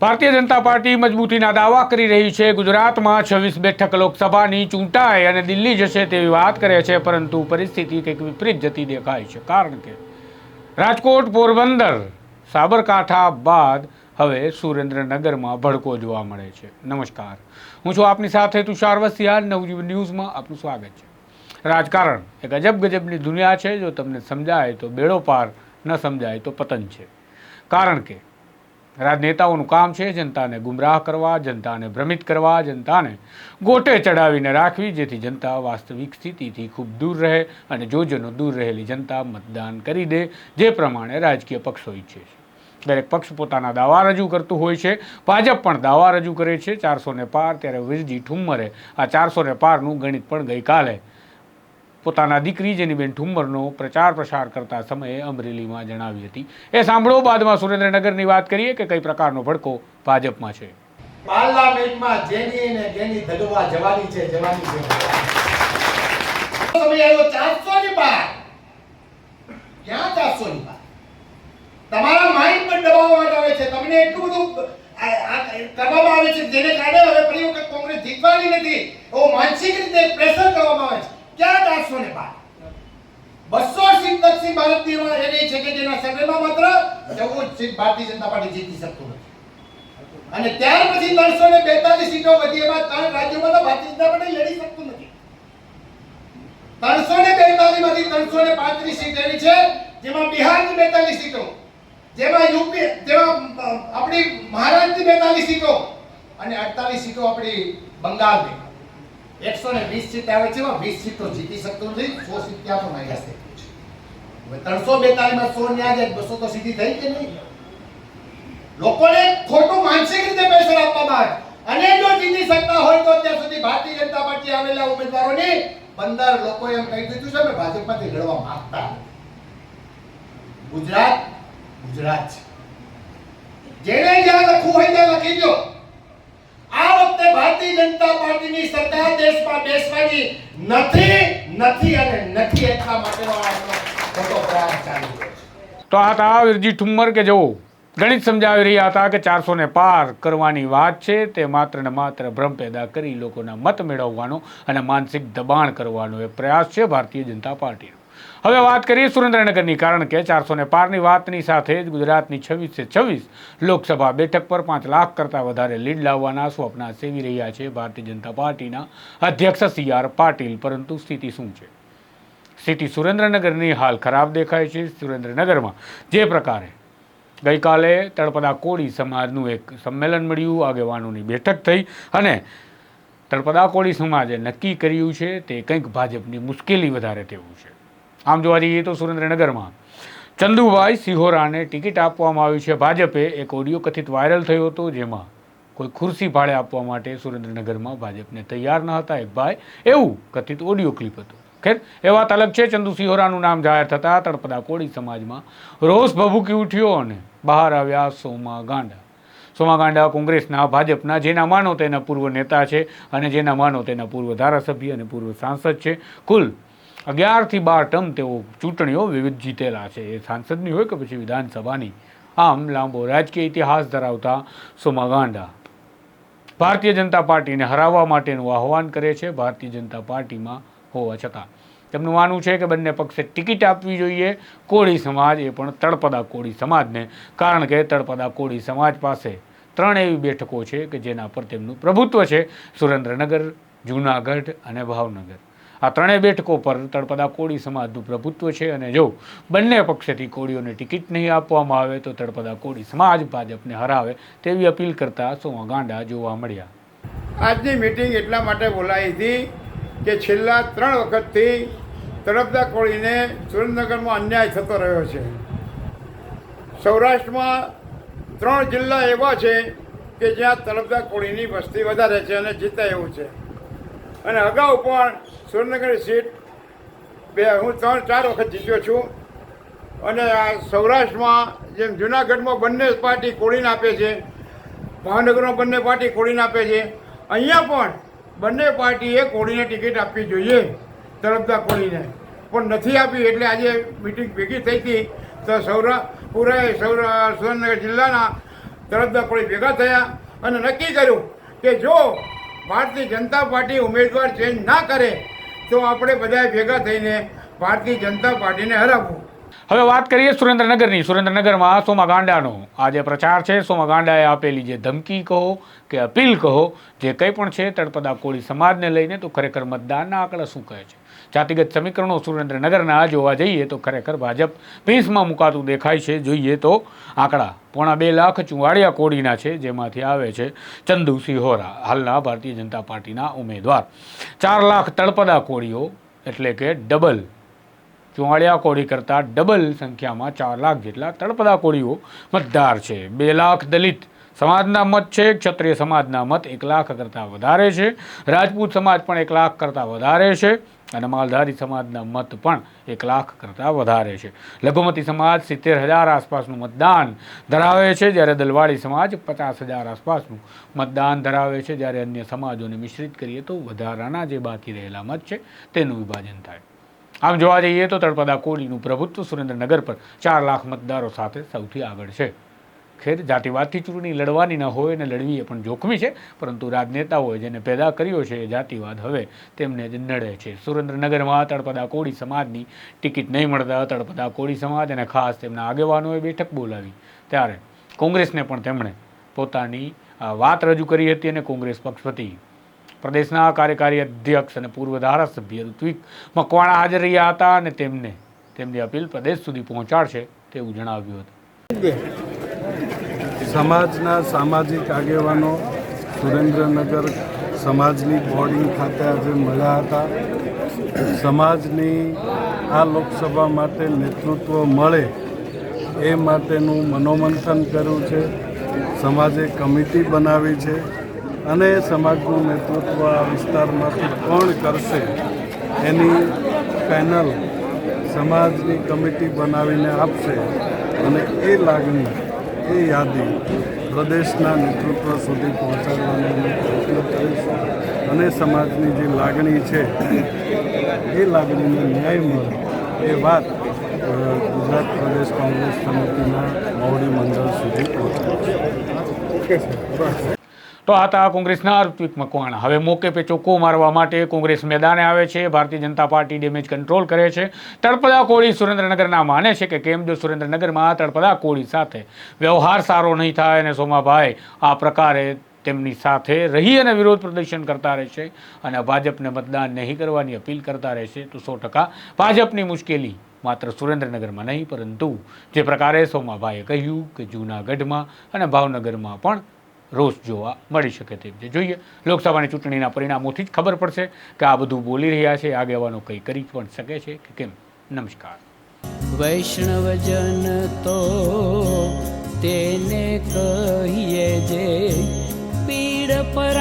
Bharatiya Janata party મજબૂતીના દાવા કરી રહી છે. ગુજરાતમાં છવ્વીસ બેઠક લોકસભાની ચૂંટાય અને દિલ્હી જશે તેવી વાત કરે છે, પરંતુ પરિસ્થિતિ કંઈક વિપરીત જતી દેખાય છે. કારણ કે રાજકોટ પોરબંદર, સાબરકાંઠા બાદ હવે સુરેન્દ્રનગરમાં ભડકો જોવા મળે છે. નમસ્કાર. હું છું આપની સાથે તુષાર વસિયા નવજીવન ન્યૂઝમાં આપનું સ્વાગત છે. રાજકારણ એક અજબ ગજબની દુનિયા છે. જો તમને સમજાય તો બેડો પાર, ન સમજાય તો પતન છે. કારણ કે રાજનેતાઓનું કામ છે જનતાને ગુમરાહ કરવા, જનતાને ભ્રમિત કરવા, જનતાને ગોટે ચડાવીને રાખવી, જેથી જનતા વાસ્તવિક સ્થિતિથી ખૂબ દૂર રહે અને જોજનો દૂર રહેલી જનતા મતદાન કરી દે, જે પ્રમાણે રાજકીય પક્ષો ઈચ્છે છે. દરેક પક્ષ પોતાના દાવા રજૂ કરતું હોય છે. ભાજપ પણ દાવા રજૂ કરે છે. ચારસો ને પાર, ત્યારે વિરજી ઠુમ્મરે આ ચારસો ને પારનું ગણિત પણ ગઈકાલે પોતાના દીકરી જેનીબેન ઠુમ્મરનો પ્રચાર પ્રસાર કરતા સમયે અમરેલીમાં જણાવી હતી. એ સાંભળો, બાદમાં સુરેન્દ્રનગરની વાત કરીએ કે કઈ પ્રકારનો ભડકો ભાજપમાં છે. પાર્લામેન્ટમાં જેની ને જેની ધડવા જવાની છે જવાની છે. સમય આવ્યો ચારસો ની પાર. ક્યાં ચારસો ની પાર? તમારા માઇન્ડ પર દબાવવા આવે છે. તમને એટલું બધું કરવામાં આવે છે જેને કારણે હવે ફરી વખત કોંગ્રેસ જીતવાની નથી. એવો માનસિક રીતે પ્રેશર કરવામાં આવે છે. ક્યાં ચારસો ને બાર? બસો સીટ દક્ષિણ ભારતની એમાં એવી છે કે જેના સર્વેમાં માત્ર ચૌદ સીટ ભારતીય જનતા પાર્ટી જીતી શકતું નથી. અને ત્યાર પછી ત્રણસો ને બેતાલીસ સીટો વધી એમાં ત્રણ રાજ્યોમાં તો ભારતીય જનતા પાર્ટી લડી શકતું નથી. ત્રણસો ને બેતાલીસમાંથી ત્રણસો ને પાંત્રીસ સીટ એવી છે, જેમાં બિહારની બેતાલીસ સીટો, જેમાં યુપી, જેમાં આપણી મહારાષ્ટ્રની બેતાલીસ સીટો અને અડતાલીસ સીટો આપણી બંગાળની. એકસો ને વીસ સીટ આવે છે, એમાં વીસ તો જીતી શકતો નથી, સો સીટ ત્યાં પણ માઇનસ થઈ ગયું છે. ત્રણસો બેતાલીસમાં સો ન્યા જાય, બસો તો સીધી થઈ કે નહીં? લોકોને ખોટું માનસિક રીતે પ્રેશર આપવામાં આવે. અને જો જીતી શકતા હોય તો અત્યાર સુધી ભારતીય જનતા પાર્ટી આવેલા ઉમેદવારોને પંદર લોકો એમ કહી દીધું છે કે ભાજપમાંથી લડવા માંગતા ગુજરાત ગુજરાત છે. જેને જ્યાં લખવું હોય ત્યાં લખી દો. આ વખતે ભારતીય જનતા પાર્ટીની સરકાર દેશમાં બેસવાની નથી નથી અને નથી એટલા માટેનો ખોટો પ્રયાસ ચાલી તો આ હતા વિરજી ઠુમ્મર કે જેઓ. ગણિત સમજાવી રહ્યા હતા કે ચારસો ને પાર કરવાની વાત છે, તે માત્ર ને માત્ર ભ્રમ પેદા કરી લોકોના મત મેળવવાનો અને માનસિક દબાણ કરવાનો એ પ્રયાસ છે ભારતીય જનતા પાર્ટીનો. હવે વાત કરીએ સુરેન્દ્રનગરની, કારણ કે ચારસો ને પારની વાતની સાથે જ ગુજરાતની છવ્વીસે છવ્વીસ લોકસભા બેઠક પર પાંચ લાખ કરતાં વધારે લીડ લાવવાના સ્વપ્ન સેવી રહ્યા છે ભારતીય જનતા પાર્ટીના અધ્યક્ષ સી આર પાટીલ. પરંતુ સ્થિતિ શું છે? સ્થિતિ સુરેન્દ્રનગરની હાલ ખરાબ દેખાય છે. સુરેન્દ્રનગરમાં જે પ્રકારે ગઈકાલે તળપદા કોળી સમાજનું એક સંમેલન મળ્યું, આગેવાનોની બેઠક થઈ અને તળપદા કોળી સમાજે નક્કી કર્યું છે તે કંઈક ભાજપની મુશ્કેલી વધારે તેવું છે. આમ જોવા જઈએ તો સુરેન્દ્રનગરમાં. ચંદુભાઈ સિહોરાને ટિકિટ આપવામાં આવી છે ભાજપે. એક ઓડિયો કથિત વાયરલ થયો હતો જેમાં કોઈ ખુરશી ભાડે આપવા માટે સુરેન્દ્રનગરમાં ભાજપને તૈયાર ન હતા. એક ભાઈ એવું કથિત ઓડિયો ક્લિપ હતું. ખેર, એ વાત અલગ છે. ચંદુ સિહોરાનું નામ જાહેર થતાં તળપદા કોળી સમાજમાં રોષ ભભૂકી ઉઠ્યો અને બહાર આવ્યા સોમા ગાંડા. સોમા ગાંડા કોંગ્રેસના, ભાજપના, જેના માનો તેના પૂર્વ નેતા છે અને જેના માનો તેના પૂર્વ ધારાસભ્ય અને પૂર્વ સાંસદ છે. કુલ અગિયારથી બાર ટર્મ તેઓ ચૂંટણીઓ વિવિધ જીતેલા છે. એ સાંસદની હોય કે પછી વિધાનસભાની? આમ લાંબો રાજકીય ઇતિહાસ ધરાવતા સોમા ભારતીય જનતા પાર્ટીને હરાવવા માટેનું આહવાન કરે છે ભારતીય જનતા પાર્ટીમાં હોવા છતાં. તેમનું માનવું છે કે બંને પક્ષે ટિકિટ આપવી જોઈએ. કોળી સમાજ એ પણ તળપદા કોળી સમાજને, કારણ કે તળપદા કોળી સમાજ પાસે ત્રણ એવી બેઠકો છે કે જેના પર તેમનું પ્રભુત્વ છે. સુરેન્દ્રનગર, જૂનાગઢ અને ભાવનગર. આ ત્રણેય બેઠકો પર તળપદા કોળી સમાજનું પ્રભુત્વ છે અને જો બંને પક્ષેથી કોળીઓને ટિકિટ નહીં આપવામાં આવે તો તળપદા કોળી સમાજ ભાજપને હરાવે તેવી અપીલ કરતા સોમા ગાંડા જોવા મળ્યા. આજની મિટિંગ એટલા માટે બોલાવી હતી કે છેલ્લા ત્રણ વખતથી તળપદા કોળીને સુરેન્દ્રનગરમાં અન્યાય થતો રહ્યો છે. સૌરાષ્ટ્રમાં ત્રણ જિલ્લા એવા છે કે જ્યાં તળપદા કોળીની વસ્તી વધારે છે અને જીતા એવું છે. અને અગાઉ પણ સુરેન્દ્રનગર સીટ બે, હું ત્રણ, ચાર વખત જીત્યો છું. અને આ સૌરાષ્ટ્રમાં જેમ જુનાગઢમાં બંને પાર્ટી કોળીને આપે છે, ભાવનગરમાં બંને પાર્ટી કોળીને આપે છે, અહીંયા પણ બંને પાર્ટીએ કોળીને ટિકિટ આપવી જોઈએ, તરફદાર કોળીને. પણ નથી આપી એટલે આજે મિટિંગ ભેગી થઈ હતી. તો સૌરા પૂરા સૌરા, સુરેન્દ્રનગર જિલ્લાના તરફદાર કોળી ભેગા થયા અને નક્કી કર્યું કે જો ભારતીય જનતા પાર્ટી ઉમેદવાર ચેન્જ ના કરે, તો આપણે બધા ભેગા થઈને ભારતીય જનતા પાર્ટીને હરાવવું. હવે વાત કરીએ સુરેન્દ્રનગરની. સુરેન્દ્રનગરમાં સોમા ગાંડાનો. આ જે પ્રચાર છે. સોમા ગાંડાએ આપેલી જે ધમકી કહો કે અપીલ કહો, જે કંઈ પણ છે, તળપદા કોળી સમાજને લઈને, તો ખરેખર મતદાનના આંકડા શું કહે છે? જાતિગત સમીકરણો સુરેન્દ્રનગરના જોવા જઈએ તો ખરેખર ભાજપ પીસમાં મુકાતું દેખાય છે. જોઈએ તો આંકડા પોણા બે લાખ ચુવાડિયા કોળીના છે, જેમાંથી આવે છે ચંદુ સિહોરા, હાલના ભારતીય જનતા પાર્ટીના ઉમેદવાર. ચાર લાખ તળપદા કોળીઓ એટલે કે ડબલ ચુવાડિયા કોળી કરતાં ડબલ સંખ્યામાં ચાર લાખ જેટલા તળપદા કોળીઓ મતદાર છે. બે લાખ દલિત સમાજના મત છે, ક્ષત્રિય સમાજના મત એક લાખ કરતાં વધારે છે. રાજપૂત સમાજ પણ એક લાખ કરતાં વધારે છે. અને માલધારી સમાજના મત પણ એક લાખ કરતાં વધારે છે. લઘુમતી સમાજ સિત્તેર હજાર આસપાસનું મતદાન ધરાવે છે, જ્યારે દલવાડી સમાજ પચાસ હજાર આસપાસનું મતદાન ધરાવે છે, જ્યારે અન્ય સમાજોને મિશ્રિત કરીએ તો વધારાના જે બાકી રહેલા મત છે, તેનું વિભાજન થાય. આમ જોવા જઈએ તો તળપદા કોળીનું પ્રભુત્વ સુરેન્દ્રનગર પર ચાર લાખ મતદારો સાથે સૌથી આગળ છે. ખેર જાતિવાદથી ચૂંટણી લડવાની ન હોય અને લડવી એ પણ જોખમી છે, પરંતુ રાજનેતાઓએ જેને પેદા કર્યો છે એ જાતિવાદ હવે તેમને જ નડે છે. સુરેન્દ્રનગરમાં તળપદા કોળી સમાજની ટિકિટ નહીં મળતા તળપદા કોળી સમાજ અને ખાસ તેમના આગેવાનોએ બેઠક બોલાવી. ત્યારે કોંગ્રેસને પણ તેમણે પોતાની વાત રજૂ કરી હતી અને કોંગ્રેસ પક્ષ વતી પ્રદેશના કાર્યકારી અધ્યક્ષ અને પૂર્વ ધારાસભ્ય ઋત્વિક મકવાણા હાજર રહ્યા હતા અને તેમને તેમની અપીલ પ્રદેશ સુધી પહોંચાડશે તેવું જણાવ્યું હતું. સમાજના સામાજિક આગેવાનો સુરેન્દ્રનગર સમાજની બોર્ડિંગ ખાતે આજે મળ્યા હતા. સમાજની આ લોકસભા માટે નેતૃત્વ મળે એ માટેનું મનોમંથન કર્યું છે. સમાજે કમિટી બનાવી છે અને સમાજનું નેતૃત્વ આ વિસ્તારમાંથી કોણ કરશે એની પેનલ સમાજની કમિટી બનાવીને આપશે અને એ લાગણી એ યાદી પ્રદેશના નેતૃત્વ સુધી પહોંચાડવાનો પ્રયત્ન કરીશું. અને સમાજની જે લાગણી છે, એ લાગણીને ન્યાય મળે એ વાત ગુજરાત પ્રદેશ કોંગ્રેસ સમિતિના મોવડી મંડળ સુધી પહોંચાડશે તો હતા કોંગ્રેસના ઋત્વિક મકવાણા હવે મોકે પે ચોખ્ખો મારવા માટે કોંગ્રેસ મેદાને આવે છે. Bharatiya Janata party damage control કરે છે. તળપદા કોળી સુરેન્દ્રનગરના માને છે કે કેમ જો સુરેન્દ્રનગરમાં તળપદા કોળી સાથે વ્યવહાર સારો નહીં થાય અને સોમાભાઈ આ પ્રકારે તેમની સાથે રહી અને વિરોધ પ્રદર્શન કરતા રહેશે અને ભાજપને મતદાન નહીં કરવાની અપીલ કરતા રહેશે, તો સો ટકા ભાજપની મુશ્કેલી માત્ર સુરેન્દ્રનગરમાં નહીં, પરંતુ જે પ્રકારે સોમાભાઈએ કહ્યું કે જૂનાગઢમાં અને ભાવનગરમાં પણ રોષ જોવા મળી શકે તેમ છે. જોઈએ, લોકસભાની ચૂંટણીના પરિણામોથી જ ખબર પડશે કે આ બધું બોલી રહ્યા છે, આગેવાનો કંઈ કરી પણ શકે છે કે કેમ? નમસ્કાર. વૈષ્ણવજન તો તેને કહીએ જે પીડ પર